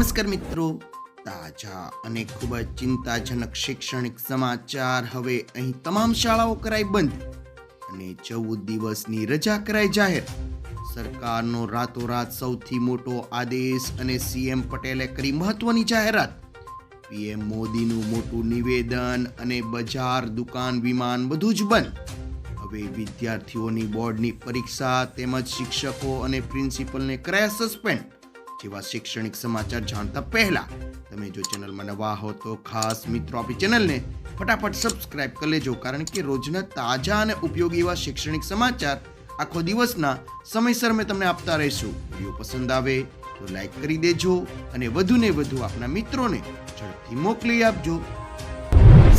નમસ્કાર મિત્રો. તાજા અને ખૂબ જ ચિંતાજનક શૈક્ષણિક સમાચાર હવે અહીં તમામ શાળાઓ કરાઈ બંધ અને ચૌદ દિવસની રજા કરાઈ જાહેર. સરકારનો રાતોરાત સૌથી મોટો આદેશ અને સીએમ પટેલે કરી મહત્વની જાહેરાત. પીએમ મોદીનું મોટું નિવેદન અને બજાર, દુકાન, વિમાન બધું જ બંધ. હવે વિદ્યાર્થીઓની બોર્ડની પરીક્ષા તેમજ શિક્ષકો અને પ્રિન્સિપલને કરાયા સસ્પેન્ડ. જેવા શૈક્ષણિક સમાચાર જાણતા પહેલા તમે જો ચેનલમાં નવા હો તો ખાસ મિત્રો આપણી ચેનલને ફટાફટ સબસ્ક્રાઇબ કરી લેજો, કારણ કે રોજના તાજા અને ઉપયોગી એવા શૈક્ષણિક સમાચાર આખો દિવસના સમયસર મેં તમને આપતા રહીશું. વીડિયો પસંદ આવે તો લાઈક કરી દેજો અને વધુને વધુ આપના મિત્રોને ઝડપથી મોકલી આપજો.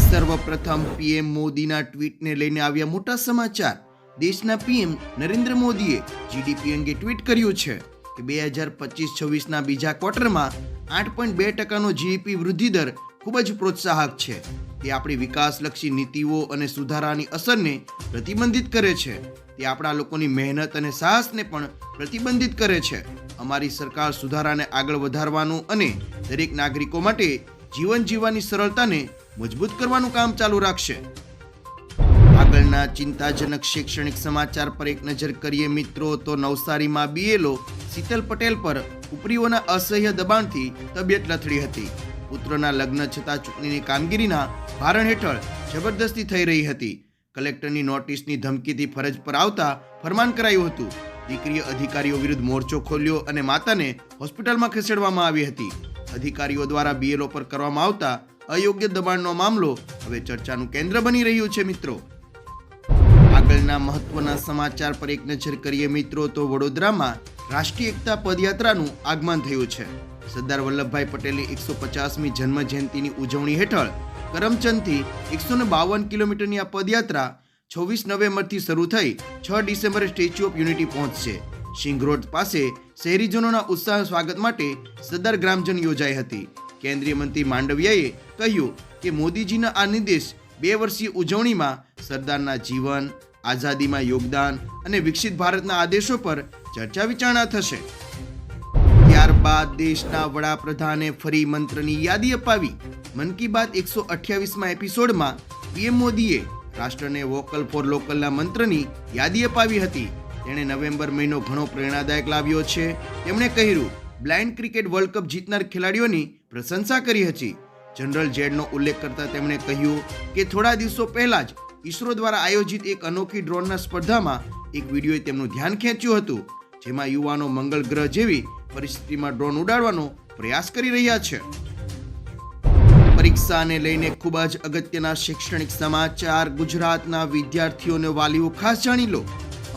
સર્વપ્રથમ પીએમ મોદીના ટ્વીટને લઈને આવ્યા મોટા સમાચાર. દેશના પીએમ નરેન્દ્ર મોદીએ જીડીપી અંગે ટ્વીટ કર્યું છે. કે બે હજાર પચીસ છવ્વીસના બીજા ક્વાર્ટરમાં આઠ પોઈન્ટ બે ટકાનો જીડીપી વૃદ્ધિ દર ખૂબ જ પ્રોત્સાહક છે. તે આપણી વિકાસલક્ષી નીતિઓ અને સુધારાની અસરને પ્રતિબંધિત કરે છે. તે આપણા લોકોની મહેનત અને સાહસને પણ પ્રતિબંધિત કરે છે. અમારી સરકાર સુધારાને આગળ વધારવાનું અને દરેક નાગરિકો માટે જીવન જીવવાની સરળતાને મજબૂત કરવાનું કામ ચાલુ રાખશે. આગળના ચિંતાજનક શૈક્ષણિક સમાચાર પર એક નજર કરીએ મિત્રો, તો નવસારીમાં બીએલઓ શીતલ પટેલ પર ઉપરીઓના અસહ્ય દબાણથી તબિયત લથડી હતી. પુત્રના લગ્ન છતાં ચૂંટણીની કામગીરીના ભારણ હેઠળ જબરદસ્તી થઈ રહી હતી. કલેક્ટરની નોટિસની ધમકીથી ફરજ પર આવતા ફરમાન કરાયું હતું. દીકરીએ અધિકારીઓ વિરુદ્ધ મોરચો ખોલ્યો અને માતાને હોસ્પિટલમાં ખસેડવામાં આવી હતી. અધિકારીઓ દ્વારા બીએલઓ પર કરવામાં આવતા અયોગ્ય દબાણનો મામલો હવે ચર્ચાનું કેન્દ્ર બની રહ્યું છે મિત્રો. આગળના મહત્વના સમાચાર પર એક નજર કરીએ મિત્રો, તો વડોદરામાં રાષ્ટ્રીય એકતા પદયાત્રાનું આગમન થયું છે. સરદાર વલ્લભભાઈ પટેલની એકસો પચાસમી જન્મ જયંતિની ઉજવણી હેઠળ કરમચંદથી એકસો ને બાવન કિલોમીટરની આ પદયાત્રા છવ્વીસ નવેમ્બરથી શરૂ થઈ છ ડિસેમ્બરે સ્ટેચ્યુ ઓફ યુનિટી પહોંચશે. સિંઘ રોડ પાસે શહેરીજનોના ઉત્સાહ સ્વાગત માટે સરદાર ગ્રામજન યોજાઈ હતી. કેન્દ્રીય મંત્રી માંડવિયાએ કહ્યું કે મોદીજીના આ નિર્દેશ બે વર્ષીય ઉજવણીમાં સરદારના જીવન આઝાદીમાં યોગદાન અને વિકસિત ભારતના આદેશો પર ચર્ચા વિચારણા થશે. ત્યારબાદ દેશના વડાપ્રધાને ફરી મંત્રની યાદી અપાવી. મન કી બાત એકસો અઠ્યાવીસમાં એપિસોડમાં પીએમ મોદીએ રાષ્ટ્રને વોકલ ફોર લોકલના મંત્રની યાદી અપાવી હતી. તેણે નવેમ્બર મહિનો ઘણો પ્રેરણાદાયક લાવ્યો છે. તેમણે કહ્યું, બ્લાઇન્ડ ક્રિકેટ વર્લ્ડ કપ જીતનાર ખેલાડીઓની પ્રશંસા કરી હતી. જનરલ જેડનો ઉલ્લેખ કરતા તેમણે કહ્યું કે થોડા દિવસો પહેલા જ ઈસરો દ્વારા આયોજિત એક અનોખી ડ્રોનના સ્પર્ધામાં એક વિડીયોએ તેમનું ધ્યાન ખેંચ્યું હતું, જેમાં યુવાનો મંગળ ગ્રહ જેવી પરિસ્થિતિમાં ડ્રોન ઉડાડવાનો પ્રયાસ કરી રહ્યા છે. પરીક્ષાને લઈને ખૂબ જ અગત્યના શૈક્ષણિક સમાચાર, ગુજરાતના વિદ્યાર્થીઓને વાલીઓ ખાસ જાણી લો.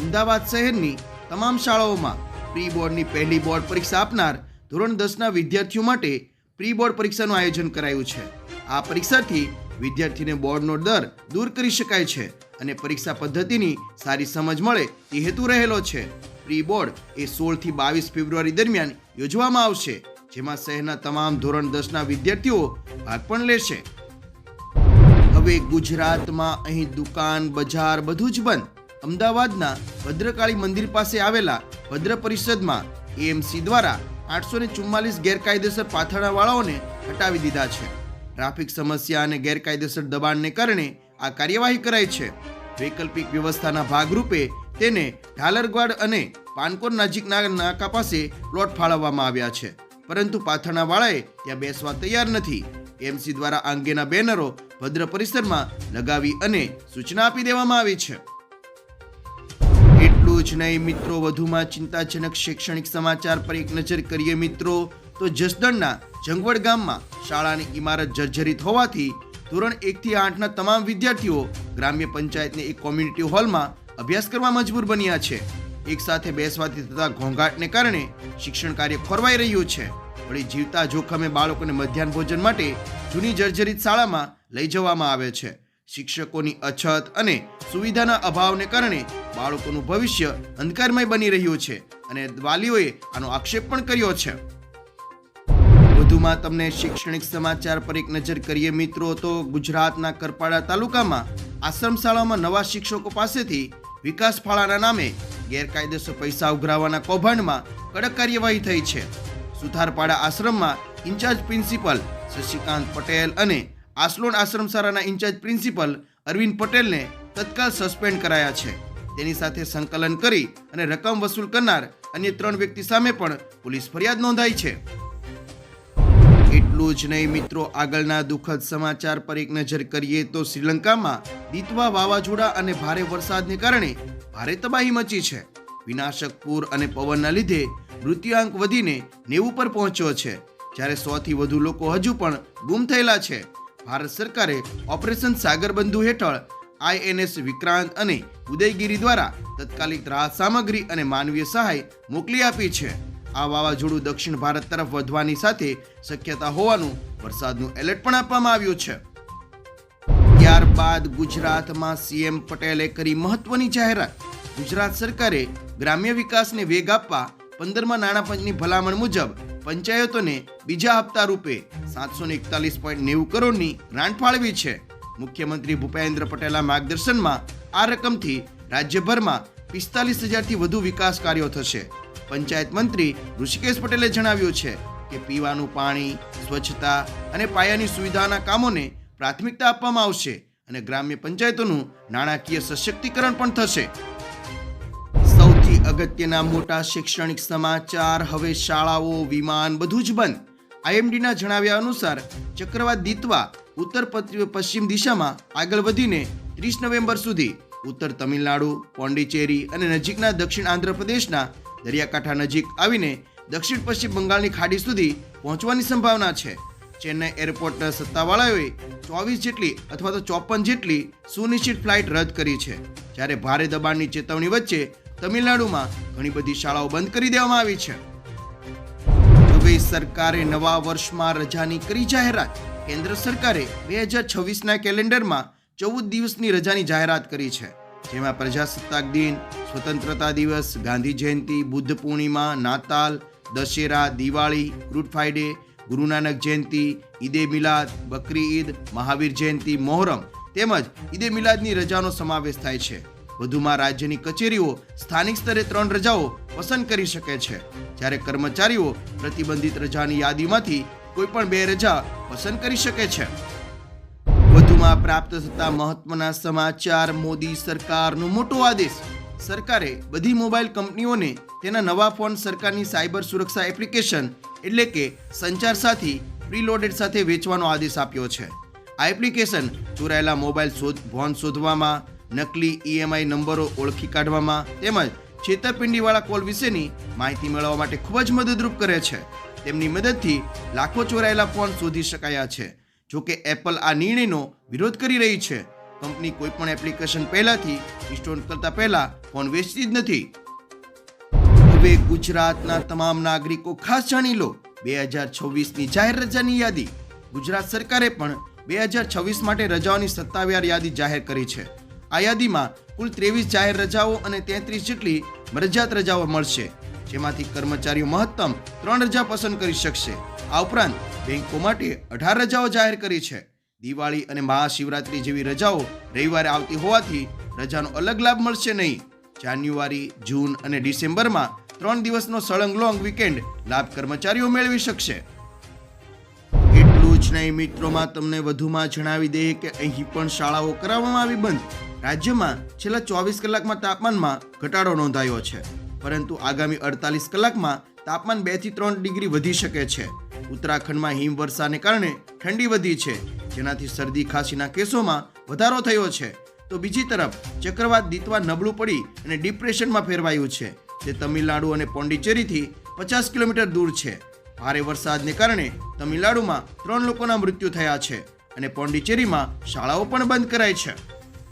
અમદાવાદ શહેરની તમામ શાળાઓમાં પ્રી બોર્ડની પહેલી બોર્ડ પરીક્ષા આપનાર ધોરણ દસના વિદ્યાર્થીઓ માટે પ્રી બોર્ડ પરીક્ષાનું આયોજન કરાયું છે. આ પરીક્ષાથી વિદ્યાર્થીને બોર્ડનો ડર દૂર કરી શકાય છે અને પરીક્ષા પદ્ધતિની સારી સમજ મળે તે હેતુ રહેલો છે. પ્રી બોર્ડ એ સોળથી બાવીસ ફેબ્રુઆરી દરમિયાન યોજવામાં આવશે, જેમાં શહેરના તમામ ધોરણ દસના વિદ્યાર્થીઓ ભાગ પણ લેશે. હવે ગુજરાતમાં અહીં દુકાન, બજાર બધું જ બંધ. અમદાવાદના ભદ્રકાળી મંદિર પાસે આવેલા ભદ્ર પરિષદમાં એએમસી દ્વારા આઠસો ને ચુમ્માલીસ ગેરકાયદેસર પાથરણાવાળાઓને હટાવી દીધા છે. ટ્રાફિક સમસ્યા અને ગેરકાયદેસર દબાણને કારણે આ કાર્યવાહી કરાઈ છે. વૈકલ્પિક વ્યવસ્થાના ભાગરૂપે તેને ઢાલરગવાડ અને પાનકોર નજીકના નાકા પાસે પ્લોટ ફાળવવામાં આવ્યા છે. પરંતુ પાથરણાવાળાએ ત્યાં બેસવા તૈયાર નથી. એમસી દ્વારા અંગેના બેનરો ભદ્ર પરિસરમાં લગાવી અને સૂચના આપી દેવામાં આવી છે. એટલું જ નહીં મિત્રો, વધુમાં ચિંતાજનક શૈક્ષણિક સમાચાર પર એક નજર કરીએ મિત્રો, તો જસદણના જંગવડ ગામમાં શાળાની ઇમારત જર્જરિત હોવાથી ધોરણ એકથી આઠના તમામ વિદ્યાર્થીઓ ગ્રામ્ય પંચાયતની એક કોમ્યુનિટી હોલમાં અભ્યાસ કરવા મજબૂર બન્યા છે. એક સાથે બેસવાથી થતા ઘોંઘાટને કારણે શિક્ષણ કાર્ય ખોરવાઈ રહ્યું છે. વળી જીવતા જોખમે બાળકોને મધ્યાહન ભોજન માટે જૂની જર્જરિત શાળામાં લઈ જવામાં આવે છે. શિક્ષકોની અછત અને સુવિધાના અભાવને કારણે બાળકોનું ભવિષ્ય અંધકારમય બની રહ્યું છે અને વાલીઓએ આનો આક્ષેપ પણ કર્યો છે. વધુમાં તમને શૈક્ષણિક સમાચાર પર એક નજર કરીએ. મિત્રો, તો ગુજરાતના કરપાડા તાલુકામાં આશ્રમ શાળામાં નવા શિક્ષકો પાસેથી વિકાસ ફાળાના નામે ગેરકાયદેસર પૈસા ઉઘરાવવાના કૌભાંડમાં કડક કાર્યવાહી થઈ છે. સુથારપાડા આશ્રમમાં ઇન્ચાર્જ પ્રિન્સિપલ શશિકાંત પટેલ અને આસલોન આશ્રમ શાળાના ઇન્ચાર્જ પ્રિન્સિપલ અરવિંદ પટેલને તત્કાલ સસ્પેન્ડ કરાયા છે. તેની સાથે સંકલન કરી અને રકમ વસૂલ કરનાર અન્ય ત્રણ વ્યક્તિ સામે પણ પોલીસ ફરિયાદ નોંધાઈ છે. એટલું જ નહીં. મિત્રો, આગળના દુઃખદ સમાચાર પર એક નજર કરીએ તો શ્રીલંકામાં દીતવા વાવાઝોડા અને ભારે વરસાદને કારણે ભારે તબાહી મચી છે. વિનાશક પૂર અને પવનના લીધે મૃત્યુઆંક વધીને નેવું પર પહોંચ્યો છે. જ્યારે સોથી વધુ લોકો હજુ પણ ગુમ થયેલા છે. ભારત સરકારે ઓપરેશન સાગરબંધુ હેઠળ આઈએનએસ વિક્રાંત અને ઉદયગીરી દ્વારા તત્કાલિક રાહત સામગ્રી અને માનવીય સહાય મોકલી આપી છે. આ વાવાઝોડું દક્ષિણ ભારત તરફ વધવાની સાથે શક્યતા હોવાનું વરસાદનું એલર્ટ પણ આપવામાં આવ્યું છે. ત્યારબાદ ગુજરાતમાં સીએમ પટેલે કરી મહત્વની જાહેરાત. ગુજરાત સરકારે ગ્રામ્ય વિકાસને વેગ આપવા પંદરમાં નાણાં પંચની ભલામણ મુજબ પંચાયતોને બીજા હપ્તા રૂપે સાતસો એકતાલીસ પોઈન્ટ નેવું કરોડની ગ્રાન્ટ ફાળવી છે. મુખ્યમંત્રી ભૂપેન્દ્ર પટેલના માર્ગદર્શનમાં આ રકમથી રાજ્યભરમાં પિસ્તાલીસ હજારથી વધુ વિકાસ કાર્યો થશે. પંચાયત મંત્રી ઋષિકેશ પટેલે જણાવ્યું છે કે પીવાનું પાણી, સ્વચ્છતા અને પાયાની સુવિધાના કામોને પ્રાથમિકતા આપવામાં આવશે અને ગ્રામ્ય પંચાયતોનું નાણાકીય સશક્તિકરણ પણ થશે. સૌથી અગત્યના મોટા શૈક્ષણિક સમાચાર હવે શાળાઓ, વિમાન બધું જ બંધ. આઈએમડીના જણાવ્યા અનુસાર ચક્રવાત દીતવા ઉત્તર પશ્ચિમ દિશામાં આગળ વધીને ત્રીસ નવેમ્બર સુધી ઉત્તર તમિલનાડુ, પોંડિચેરી અને નજીકના દક્ષિણ આંધ્રપ્રદેશના દરિયાકાંઠા નજીક આવીને દક્ષિણ પશ્ચિમ બંગાળની ખાડી સુધી પહોંચવાની સંભાવના છે. ચેન્નઈ એરપોર્ટના સત્તાવાળાઓએ ચોવીસ જેટલી અથવા તો ચોપન જેટલી સુનિશ્ચિત ફ્લાઇટ રદ કરી છે. જ્યારે ભારે દબાણની ચેતવણી વચ્ચે તમિલનાડુમાં ઘણી બધી શાળાઓ બંધ કરી દેવામાં આવી છે. હવે સરકારે નવા વર્ષમાં રજાની કરી જાહેરાત. કેન્દ્ર સરકારે બે હજાર છવ્વીસના કેલેન્ડરમાં ચૌદ દિવસની રજાની જાહેરાત કરી છે. જેમાં પ્રજાસત્તાક દિન, સ્વતંત્રતા દિવસ, ગાંધી જયંતિ, બુદ્ધ પૂર્ણિમા, નાતાલ, દશેરા, દિવાળી, ગુડ ફ્રાઈડે ગુરુ નાનક જયંતિ, ઈદે મિલાદ, બકરી ઈદ, મહાવીર જયંતિ, મોહરમ તેમજ ઈદે મિલાદની રજાનો સમાવેશ થાય છે. વધુમાં રાજ્યની કચેરીઓ સ્થાનિક સ્તરે ત્રણ રજાઓ પસંદ કરી શકે છે. જ્યારે કર્મચારીઓ પ્રતિબંધિત રજાની યાદીમાંથી કોઈ પણ બે રજા પસંદ કરી શકે છે. વધુમાં પ્રાપ્ત થતા મહત્વના સમાચાર મોદી સરકારનો મોટો આદેશ. સરકારે બધી મોબાઈલ કંપનીઓને તેના નવા ફોન સરકારની સાયબર સુરક્ષા એપ્લિકેશન એટલે કે સંચાર સાથી પ્રીલોડેડ સાથે વેચવાનો આદેશ આપ્યો છે. આ એપ્લિકેશન ચોરાયેલા મોબાઈલ શોધ ફોન શોધવામાં, નકલી ઈએમઆઈ નંબરો ઓળખી કાઢવામાં તેમજ છેતરપિંડીવાળા કોલ વિશેની માહિતી મેળવવા માટે ખૂબ જ મદદરૂપ કરે છે. તેમની મદદથી લાખો ચોરાયેલા ફોન શોધી શકાયા છે. જો કે એપલ આ નિર્ણયનો વિરોધ કરી રહી છે. કંપની કોઈ પણ એપ્લિકેશન પહેલાથી ઇન્સ્ટોલ કરતા પહેલા ફોન વેચતી જ નથી. હવે ગુજરાતના તમામ નાગરિકો ખાસ જાણી લો, બે હજાર છવ્વીસની જાહેર રજાની યાદી. ગુજરાત સરકારે પણ બે હજાર છવ્વીસ માટે રજાઓની સત્તાવાર યાદી જાહેર કરી છે. આ યાદીમાં કુલ ત્રેવીસ જાહેર રજાઓ અને તેત્રીસ જેટલી મરજિયાત રજાઓ મળશે. જેમાંથી કર્મચારીઓ મહત્તમ ત્રણ રજા પસંદ કરી શકશે. આ ઉપરાંત બેંકો માટે અઢાર રજાઓ જાહેર કરી છે. દિવાળી અને મહાશિવરાત્રી જેવી રજાઓ રવિવારે આવતી હોવાથી રજાનો અલગ લાભ મળશે નહીં. જાન્યુઆરી, જૂન અને ડિસેમ્બરમાં ત્રણ દિવસનો સળંગ લોંગ વીકેન્ડ લાભ કર્મચારીઓ મેળવી શકશે. એટલું જ નહીં મિત્રોમાં, તમને વધુમાં જણાવી દઈએ કે અહીં પણ શાળાઓ કરાવવામાં આવી બંધ. રાજ્યમાં છેલ્લા ચોવીસ કલાકમાં તાપમાનમાં ઘટાડો નોંધાયો છે. પરંતુ આગામી અડતાલીસ કલાકમાં તાપમાન બેથી ત્રણ ડિગ્રી વધી શકે છે. ઉત્તરાખંડમાં હિમવર્ષાને કારણે ઠંડી વધી છે, જેનાથી શરદી ખાંસીના કેસોમાં વધારો થયો છે. તો બીજી તરફ, ચક્રવાત દીતવા નબળું પડી અને ડિપ્રેશનમાં ફેરવાયું છે, જે તમિલનાડુ અને પોંડિચેરીથી પચાસ કિલોમીટર દૂર છે. ભારે વરસાદને કારણે તમિલનાડુમાં ત્રણ લોકોના મૃત્યુ થયા છે અને પોંડિચેરીમાં શાળાઓ પણ બંધ કરાઈ છે.